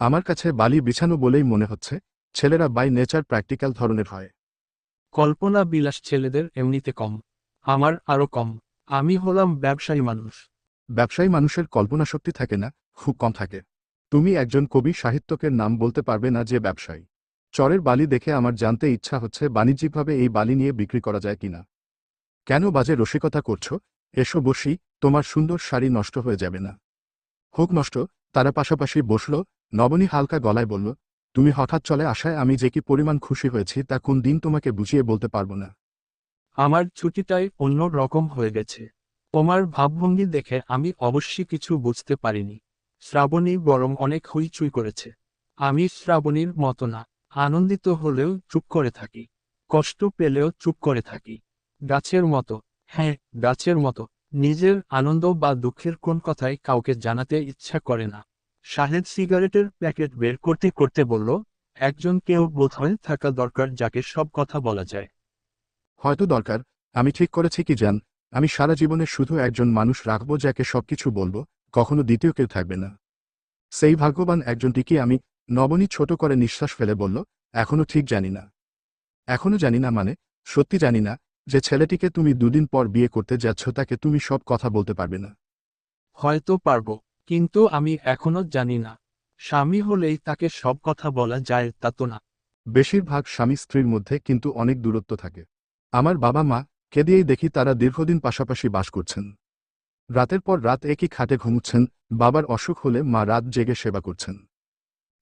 আমার কাছে বালি বিছানো বলেই মনে হচ্ছে ছেলেরা বাই নেচার প্র্যাকটিক্যাল ধরনের হয়। কল্পনা বিলাস ছেলেদের এমনিতে কম আমার আরও কম আমি হলাম ব্যবসায়ী মানুষ। ব্যবসায়ী মানুষের কল্পনা শক্তি থাকে না খুব কম থাকে। তুমি একজন কবি সাহিত্যকের নাম বলতে পারবে না যে ব্যবসায়ী। চরের বালি দেখে আমার জানতে ইচ্ছা হচ্ছে বাণিজ্যিকভাবে এই বালি নিয়ে বিক্রি করা যায় কিনা। কেন বাজে রসিকতা করছ? এসো বসি তোমার সুন্দর শাড়ি নষ্ট হয়ে যাবে না। হোক নষ্ট তারা পাশাপাশি বসল নবনী হালকা গলায় বলল, তুমি হঠাৎ চলে আসায় আমি যে কি পরিমাণ খুশি হয়েছি তা কোন দিন তোমাকে বুঝিয়ে বলতে পারব না। আমার ছুটিটাই অন্য রকম হয়ে গেছে। তোমার ভাবভঙ্গি দেখে আমি অবশ্যই কিছু বুঝতে পারিনি। শ্রাবণী বরং অনেক হইচুই করেছে। আমি শ্রাবণীর মতো না, আনন্দিত হলেও চুপ করে থাকি। কষ্ট পেলেও চুপ করে থাকি। গাছের মতো হ্যাঁ গাছের মতো। নিজের আনন্দ বা দুঃখের কোন কথাই কাউকে জানাতে ইচ্ছা করে না। শাহেদ সিগারেটের প্যাকেট বের করতে করতে বলল একজন কেউ বোধহয় থাকা দরকার যাকে সব কথা বলা যায়। হয়তো দরকার। আমি ঠিক করেছি কি জান? আমি সারা জীবনে শুধু একজন মানুষ রাখব যাকে সবকিছু বলব কখনো দ্বিতীয় কেউ থাকবে না। সেই ভাগ্যবান একজনটিকে আমি? নবনী ছোট করে নিঃশ্বাস ফেলে বলল এখনও ঠিক জানি না। এখনও জানি না মানে সত্যি জানি না যে ছেলেটিকে তুমি দুদিন পর বিয়ে করতে যাচ্ছ তাকে তুমি সব কথা বলতে পারবে না। হয়তো পারব। কিন্তু আমি এখনও জানি না। স্বামী হলেই তাকে সব কথা বলা যায় তা তো না। বেশিরভাগ স্বামী স্ত্রীর মধ্যে কিন্তু অনেক দূরত্ব থাকে। আমার বাবা মা কে দিয়েই দেখি তারা দীর্ঘদিন পাশাপাশি বাস করছেন। রাতের পর রাত একই খাটে ঘুমুচ্ছেন বাবার অসুখ হলে মা রাত জেগে সেবা করছেন।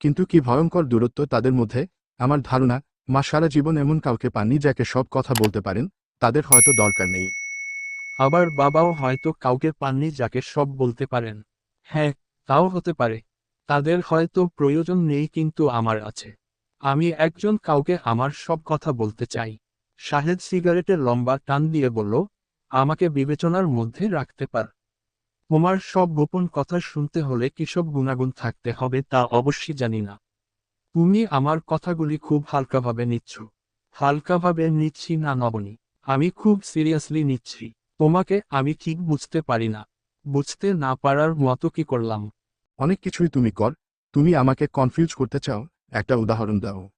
কিন্তু কি ভয়ঙ্কর দূরত্ব তাদের মধ্যে? আমার ধারণা মা সারা জীবন এমন কাউকে পাননি যাকে সব কথা বলতে পারেন তাদের হয়তো দরকার নেই। আবার বাবাও হয়তো কাউকে পাননি যাকে সব বলতে পারেন। হ্যাঁ তাও হতে পারে। তাদের হয়তো প্রয়োজন নেই কিন্তু আমার আছে। আমি একজন কাউকে আমার সব কথা বলতে চাই। শাহেদ সিগারেটের লম্বা টান দিয়ে বলল, আমাকে বিবেচনার মধ্যে রাখতে পার। তোমার সব গোপন কথা শুনতে হলে কিসব গুণাগুণ থাকতে হবে তা অবশ্যই জানি না। তুমি আমার কথাগুলি খুব হালকাভাবে নিচ্ছ। হালকাভাবে নিচ্ছি না নবনী। আমি খুব সিরিয়াসলি নিচ্ছি। তোমাকে আমি ঠিক বুঝতে পারি না। বুঝতে না পারার মতো কি করলাম? অনেক কিছুই তুমি কর তুমি আমাকে কনফিউজ করতে চাও একটা উদাহরণ দাও।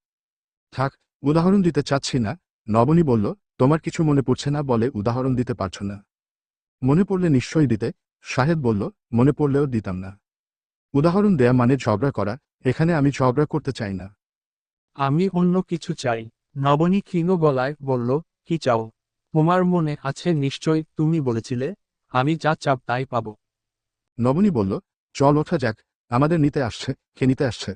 থাক উদাহরণ দিতে চাচ্ছি না নবনী বলল তোমার কিছু মনে পড়ছে না বলে উদাহরণ দিতে পারছ না। মনে পড়লে নিশ্চয়ই দিতে সাহেব বলল মনে পড়লেও দিতাম না। উদাহরণ দেয়া মানে ঝগড়া করা এখানে আমি ঝগড়া করতে চাই না। আমি অন্য কিছু চাই। নবনী ক্ষীণ গলায় বলল কি চাও? তোমার মনে আছে নিশ্চয় তুমি বলেছিলে? আমি যা চাপ তাই পাবো। নবনী বলল, চল ওঠা যাক, আমাদের নিতে আসছে, কে নিতে আসছে?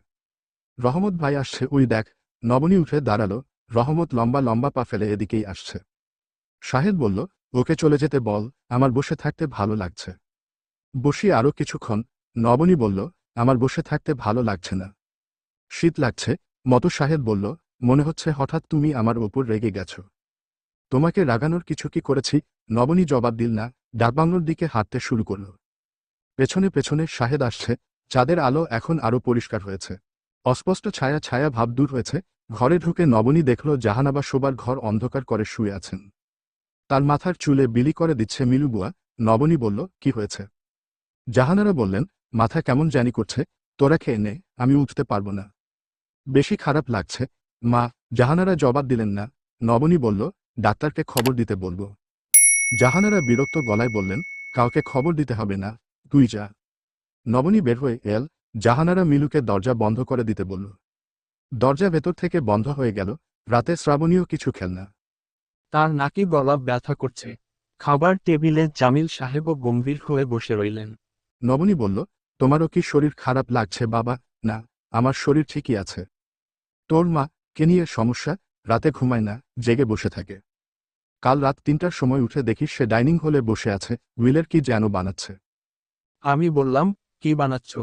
রহমত ভাই আসছে ওই দেখ। নবনী উঠে দাঁড়াল, রহমত লম্বা লম্বা পা ফেলে এদিকেই আসছে। শাহেদ বলল, ওকে চলে যেতে বল, আমার বসে থাকতে ভালো লাগছে। বসি আরও কিছুক্ষণ, নবনী বলল, আমার বসে থাকতে ভালো লাগছে না। শীত লাগছে, মতো শাহেদ বলল, মনে হচ্ছে হঠাৎ তুমি আমার ওপর রেগে গেছ। তোমাকে রাগানোর কিছু কি করেছি? নবনী জবাব দিল না, ডাকবাংলোর দিকে হাঁটতে শুরু করল। পেছনে পেছনে শাহেদ আসছে, চাঁদের আলো এখন আরও পরিষ্কার হয়েছে। অস্পষ্ট ছায়া ছায়া ভাব দূর হয়েছে, ঘরে ঢুকে নবনী দেখল জাহানাবা শোবার ঘর অন্ধকার করে শুয়ে আছেন। তার মাথার চুলে বিলি করে দিচ্ছে মিলুবুয়া নবনী বলল, কি হয়েছে? জাহানারা বললেন, মাথা কেমন জানি করছে, তোরা খেয়ে নে, আমি উঠতে পারব না। বেশি খারাপ লাগছে। মা, জাহানারা জবাব দিলেন না। নবনী বলল ডাক্তারকে খবর দিতে বলব। জাহানারা বিরক্ত গলায় বললেন কাউকে খবর দিতে হবে না তুই যা। নবনী বের হয়ে এল জাহানারা মিলুকে দরজা বন্ধ করে দিতে বলল। দরজা ভেতর থেকে বন্ধ হয়ে গেল রাতে শ্রাবণীয় কিছু খেলনা। তার নাকি গলা ব্যথা করছে। খাবার টেবিলে জামিল সাহেবও গম্ভীর হয়ে বসে রইলেন। নবনী বলল তোমারও কি শরীর খারাপ লাগছে বাবা? না আমার শরীর ঠিকই আছে। তোর মা কে নিয়ে সমস্যা? রাতে ঘুমায় না জেগে বসে থাকে। কাল রাত তিনটার সময় উঠে দেখি সে ডাইনিং হলে বসে আছে, উইলের কি যেন বানাচ্ছে। আমি বললাম, কি বানাচ্ছ?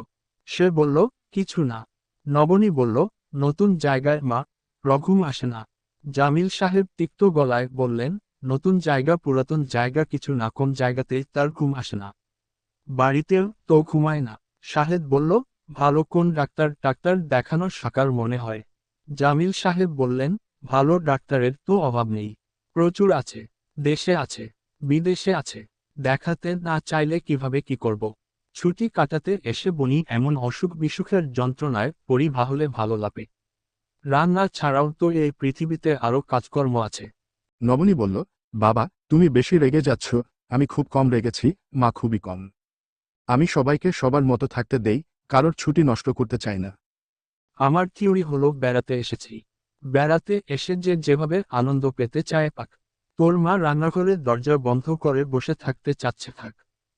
সে বলল, কিছু না। নবনী বলল, নতুন জায়গায় মা, রঘুম আসে না। জামিল সাহেব তিক্ত গলায় বললেন, নতুন জায়গা, পুরাতন জায়গা, কিছু না, কোন জায়গাতেই তার ঘুম আসে না। বাড়িতেও তো ঘুমায় না? সাহেদ বলল, ভালো কোন ডাক্তার ডাক্তার দেখানোর সাকার মনে হয়। জামিল সাহেব বললেন, ভালো ডাক্তারের তো অভাব নেই। প্রচুর আছে দেশে আছে বিদেশে আছে দেখাতে না চাইলে কীভাবে কি করব? ছুটি কাটাতে এসে বনি এমন অসুখ বিসুখের যন্ত্রণায় পরিভা হলে ভালো লাগে রান্না ছাড়াও তো এই পৃথিবীতে আরও কাজকর্ম আছে। নবনী বলল বাবা তুমি বেশি রেগে যাচ্ছ আমি খুব কম রেগেছি মা খুবই কম। আমি সবাইকে সবার মতো থাকতে দেই কারোর ছুটি নষ্ট করতে চাই না। আমার থিওরি হলো বেড়াতে এসেছি। বেড়াতে এসে যে যেভাবে আনন্দ পেতে চায় পাক। তোর মা রান্নাঘরের দরজা বন্ধ করে বসে থাকতে চাচ্ছে থাক।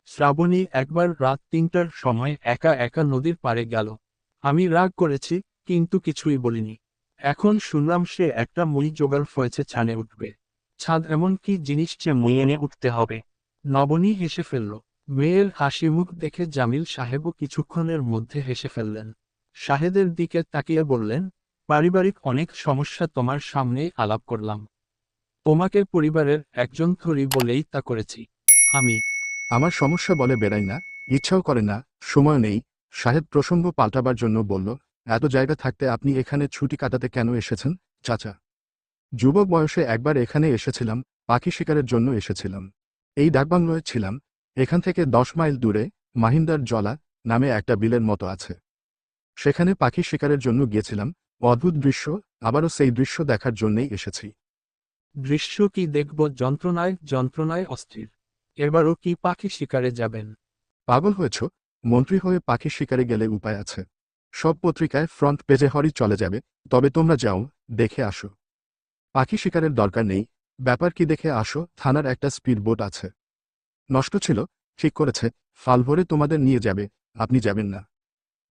শ্রাবণী একবার রাত তিনটার সময় একা একা নদীর পাড়ে গেল। আমি রাগ করেছি, কিন্তু কিছুই বলিনি। এখন শুনলাম সে একটা মুই জোগাড় হয়েছে ছানে উঠবে। ছাদ এমন কি জিনিস যে মুই এনে উঠতে হবে। নবনী হেসে ফেলল। মেয়ের হাসি মুখ দেখে জামিল সাহেবও কিছুক্ষণের মধ্যে হেসে ফেললেন। শাহেদের দিকে তাকিয়ে বললেন পারিবারিক অনেক সমস্যা তোমার সামনেই আলাপ করলাম। তোমাকে পরিবারের একজন ধরি বলেই তা করেছি। আমি। আমার সমস্যা বলে বেড়াই না, ইচ্ছাও করে না, সময় নেই, সাহেব প্রসঙ্গ পাল্টাবার জন্য বলল, এত জায়গা থাকতে আপনি এখানে ছুটি কাটাতে কেন এসেছেন? চাচা, যুবক বয়সে একবার এখানে এসেছিলাম, পাখি শিকারের জন্য এসেছিলাম। এই ডাকবাংলোয় ছিলাম, এখান থেকে দশ মাইল দূরে, মাহিন্দার জলা নামে একটা বিলের মতো আছে। সেখানে পাখি শিকারের জন্য গিয়েছিলাম অদ্ভুত দৃশ্য আবারও সেই দৃশ্য দেখার জন্যই এসেছি। দৃশ্য কি দেখব? যন্ত্রণায় যন্ত্রণায় অস্থির। এবারও কি পাখি শিকারে যাবেন? পাগল হয়েছ? মন্ত্রী হয়ে পাখি শিকারে গেলে উপায় আছে। সব পত্রিকায় ফ্রন্ট পেজে হরি চলে যাবে তবে তোমরা যাও দেখে আসো। পাখি শিকারের দরকার নেই। ব্যাপার কি দেখে আসো? থানার একটা স্পিড বোট আছে। নষ্ট ছিল ঠিক করেছে। ফাল ভরে তোমাদের নিয়ে যাবে আপনি যাবেন না।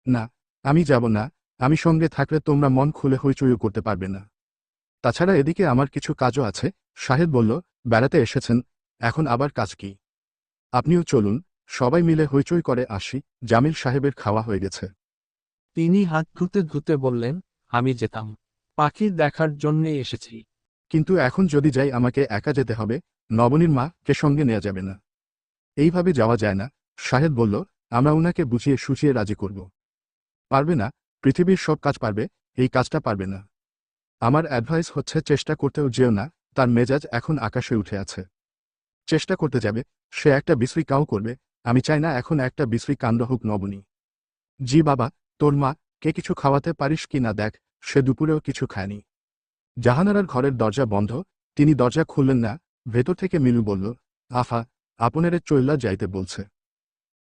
না আমি যাব না। আমি সঙ্গে থাকলে তোমরা মন খুলে হইচইও করতে পারবে না। তাছাড়া এদিকে আমার কিছু কাজও আছে। শাহেদ বলল বেড়াতে এসেছেন এখন আবার কাজ কি? আপনিও চলুন সবাই মিলে হইচই করে আসি জামিল সাহেবের খাওয়া হয়ে গেছে। তিনি হাত ধুতে ধুতে বললেন আমি যেতাম। পাখি দেখার জন্যে এসেছি। কিন্তু এখন যদি যাই আমাকে একা যেতে হবে নবনীর মা কে সঙ্গে নেওয়া যাবে না। এইভাবে যাওয়া যায় না। শাহেদ বলল আমরা উনাকে বুঝিয়ে সুচিয়ে রাজি করব। পারবে না পৃথিবীর সব কাজ পারবে, এই কাজটা পারবে না। আমার অ্যাডভাইস হচ্ছে চেষ্টা করতেও যেও না, তার মেজাজ এখন আকাশে উঠে আছে। চেষ্টা করতে যাবে, সে একটা বিশ্রী কাউ করবে, আমি চাই না এখন একটা বিশ্রী কাণ্ড হোক নবনী। জি বাবা, তোর মা, কে কিছু খাওয়াতে পারিস কি না দেখ, সে দুপুরেও কিছু খায়নি। জাহানারার ঘরের দরজা বন্ধ, তিনি দরজা খুললেন না, ভেতর থেকে মিনু বলল, আফা, আপনেরে চৈল্লা যাইতে বলছে।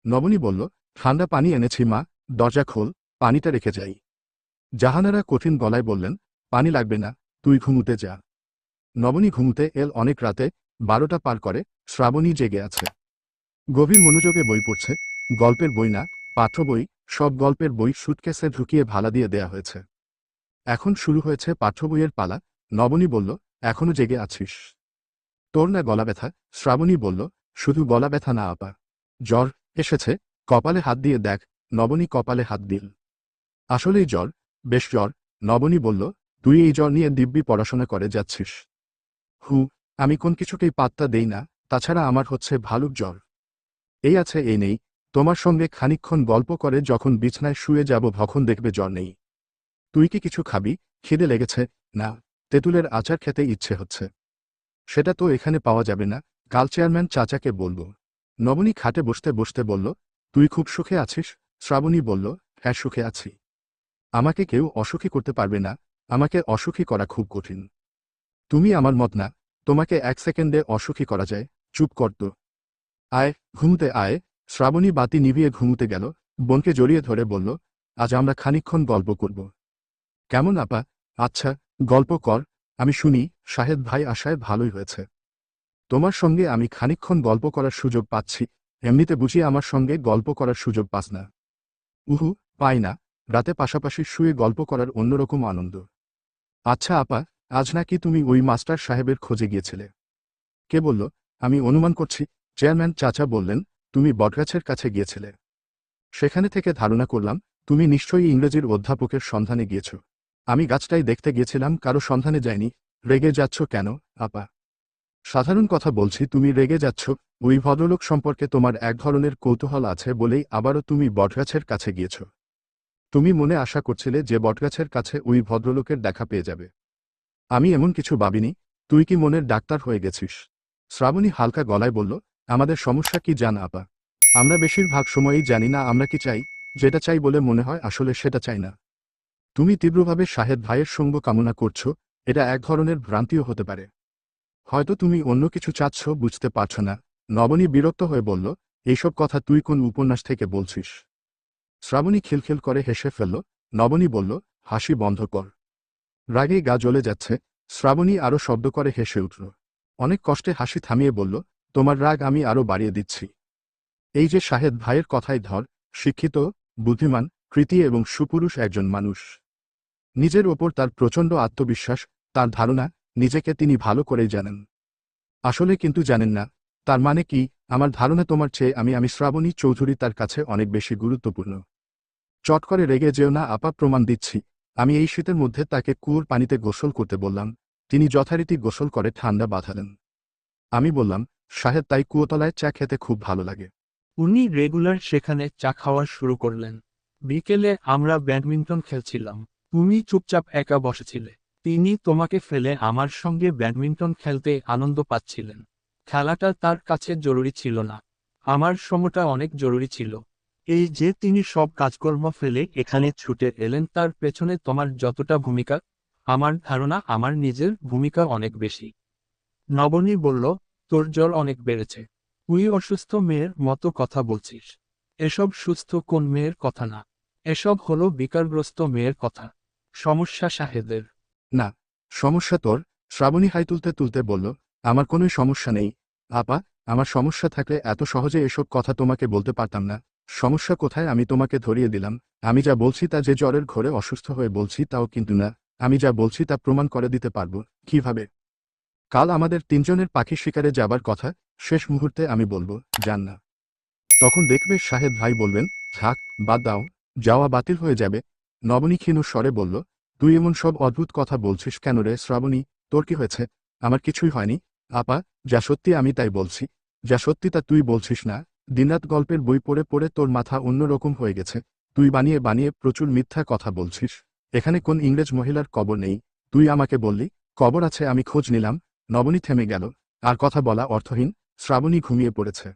নবনী বলল, ঠান্ডা পানি এনেছি মা, দরজা খোল। পানিটা রেখে যাই। জাহানারা কঠিন গলায় বললেন, পানি লাগবে না, তুই ঘুমুতে যা। নবনী ঘুমুতে এল অনেক রাতে, বারোটা পার করে, শ্রাবণী জেগে আছে। গভীর মনোযোগে বই পড়ছে, গল্পের বই না, পাঠ্য বই, সব গল্পের বই সুটকেসে ঢুকিয়ে ভালা দিয়ে দেয়া হয়েছে। এখন শুরু হয়েছে পাঠ্য বইয়ের পালা, নবনী বলল, এখনও জেগে আছিস? তোর না গলা ব্যথা? শ্রাবণী বলল, শুধু গলা ব্যথা না, আপা। জ্বর এসেছে, কপালে হাত দিয়ে দেখ। নবনী কপালে হাত দিল। আসলেই জ্বর, বেশ জ্বর, নবনী বলল, তুই এই জ্বর নিয়ে দিব্যি পড়াশোনা করে যাচ্ছিস। হু, আমি কোন কিছুকেই পাত্তা দেই না, তাছাড়া আমার হচ্ছে ভালুক জ্বর। এই আছে, এই নেই, তোমার সঙ্গে খানিকক্ষণ গল্প করে যখন বিছনায় শুয়ে যাব ভখন দেখবে জ্বর নেই। তুই কি কিছু খাবি? খিদে লেগেছে, না, তেঁতুলের আচার খেতে ইচ্ছে হচ্ছে। সেটা তো এখানে পাওয়া যাবে না কাল চেয়ারম্যান চাচাকে বলব। নবনী খাটে বসতে বসতে বলল, তুই খুব সুখে আছিস? শ্রাবণী বলল হ্যাঁ সুখে আছি। আমাকে কেউ অসুখী করতে পারবে না, আমাকে অসুখী করা খুব কঠিন। তুমি আমার মত না, তোমাকে এক সেকেন্ডে অসুখী করা যায়, চুপ করত আয়, ঘুমতে আয়, শ্রাবণী বাতি নিভিয়ে ঘুমুতে গেল, বোনকে জড়িয়ে ধরে বলল, আজ আমরা খানিকক্ষণ গল্প করব। কেমন আপা? আচ্ছা গল্প কর, আমি শুনি, শাহেদ ভাই আশায় ভালোই হয়েছে। তোমার সঙ্গে আমি খানিকক্ষণ গল্প করার সুযোগ পাচ্ছি, এমনিতে বুঝি আমার সঙ্গে গল্প করার সুযোগ পাস না। উহু, পাই না। রাতে পাশাপাশি শুয়ে গল্প করার অন্যরকম আনন্দ। আচ্ছা আপা, আজ নাকি তুমি ওই মাস্টার সাহেবের খোঁজে গিয়েছিলে। কে বলল, আমি অনুমান করছি, চেয়ারম্যান চাচা বললেন, তুমি বটগাছের কাছে গিয়েছিলে। সেখানে থেকে ধারণা করলাম, তুমি নিশ্চয়ই ইংরেজির অধ্যাপকের সন্ধানে গিয়েছ। আমি গাছটাই দেখতে গিয়েছিলাম, কারও সন্ধানে যাইনি রেগে যাচ্ছ কেন, আপা? সাধারণ কথা বলছি, তুমি রেগে যাচ্ছ, ওই ভদ্রলোক সম্পর্কে তোমার এক ধরনের কৌতূহল আছে বলেই আবারও তুমি বটগাছের কাছে গিয়েছ। তুমি মনে আশা করছিলে যে বটগাছের কাছে ওই ভদ্রলোকের দেখা পেয়ে যাবে। আমি এমন কিছু ভাবিনি, তুই কি মনের ডাক্তার হয়ে গেছিস? শ্রাবণী হালকা গলায় বলল, আমাদের সমস্যা কি জান আপা? আমরা বেশিরভাগ সময়ই জানি না আমরা কি চাই, যেটা চাই বলে মনে হয় আসলে সেটা চাই না। তুমি তীব্রভাবে শাহেদ ভাইয়ের সঙ্গ কামনা করছ, এটা এক ধরনের ভ্রান্তিও হতে পারে। হয়তো তুমি অন্য কিছু চাচ্ছ বুঝতে পারছ না, নবনী বিরক্ত হয়ে বলল, এইসব কথা তুই কোন উপন্যাস থেকে বলছিস? শ্রাবণী খিলখিল করে হেসে ফেলল, নবনী বলল, হাসি বন্ধ কর। রাগে গা জ্বলে যাচ্ছে, শ্রাবণী আরও শব্দ করে হেসে উঠল। অনেক কষ্টে হাসি থামিয়ে বলল, তোমার রাগ আমি আরও বাড়িয়ে দিচ্ছি। এই যে শাহেদ ভাইয়ের কথাই ধর, শিক্ষিত, বুদ্ধিমান, কৃতি এবং সুপুরুষ একজন মানুষ। নিজের ওপর তার প্রচণ্ড আত্মবিশ্বাস, তার ধারণা, নিজেকে তিনি ভালো করেই জানেন। আসলে কিন্তু জানেন না, তার মানে কি, আমার ধারণা তোমার চেয়ে আমি আমি শ্রাবণী চৌধুরী তার কাছে অনেক বেশি গুরুত্বপূর্ণ। চট করে রেগে যেও না, আপা প্রমাণ দিচ্ছি। আমি এই শীতের মধ্যে তাকে কুয়োর পানিতে গোসল করতে বললাম। তিনি যথারীতি গোসল করে ঠান্ডা বাঁধালেন। আমি বললাম, সাহেব, তাই কুয়োতলায় চা খেতে খুব ভালো লাগে। উনি রেগুলার সেখানে চা খাওয়া শুরু করলেন। বিকেলে আমরা ব্যাডমিন্টন খেলছিলাম। তুমি চুপচাপ একা বসেছিলে। তিনি তোমাকে ফেলে আমার সঙ্গে ব্যাডমিন্টন খেলতে আনন্দ পাচ্ছিলেন। খেলাটা তার কাছে জরুরি ছিল না। আমার সময়টা অনেক জরুরি ছিল। এই যে তিনি সব কাজকর্ম ফেলে এখানে ছুটে এলেন, তার পেছনে তোমার যতটা ভূমিকা? আমার ধারণা আমার নিজের ভূমিকা অনেক বেশি। নবনী বলল, তোর জ্বর অনেক বেড়েছে। তুই অসুস্থ মেয়ের মতো কথা বলছিস। এসব সুস্থ কোন মেয়ের কথা না? এসব হলো বিকারগ্রস্ত মেয়ের কথা। সমস্যা শাহেদের না, সমস্যা তোর। শ্রাবণী হাই তুলতে তুলতে বলল, আমার কোনো সমস্যা নেই। আপা, আমার সমস্যা থাকলে এত সহজে এসব কথা তোমাকে বলতে পারতাম না। সমস্যা কোথায়? আমি তোমাকে ধরিয়ে দিলাম। আমি যা বলছি তা যে জ্বরের ঘরে অসুস্থ হয়ে বলছি তাও কিন্তু না। আমি যা বলছি তা প্রমাণ করে দিতে পারব। কীভাবে? কাল আমাদের তিনজনের পাখি শিকারে যাবার কথা। শেষ মুহূর্তে আমি বলব যান না। তখন দেখবে শাহেদ ভাই বলবেন, থাক, বাদ দাও। যাওয়া বাতিল হয়ে যাবে। নবনী ক্ষীণ স্বরে বলল, তুই এমন সব অদ্ভুত কথা বলছিস কেন রে শ্রাবণী? তোর কি হয়েছে? আমার কিছুই হয়নি। আপা, যা সত্যি আমি তাই বলছি। যা সত্যি তা তুই বলছিস না। দিনরাত গল্পের বই পড়ে পড়ে তোর মাথা অন্যরকম হয়ে গেছে। তুই বানিয়ে বানিয়ে প্রচুর মিথ্যা কথা বলছিস। এখানে কোন ইংরেজ মহিলার কবর নেই। তুই আমাকে বললি, কবর আছে, আমি খোঁজ নিলাম। নবনী থেমে গেল। আর কথা বলা অর্থহীন, শ্রাবণী ঘুমিয়ে পড়েছে।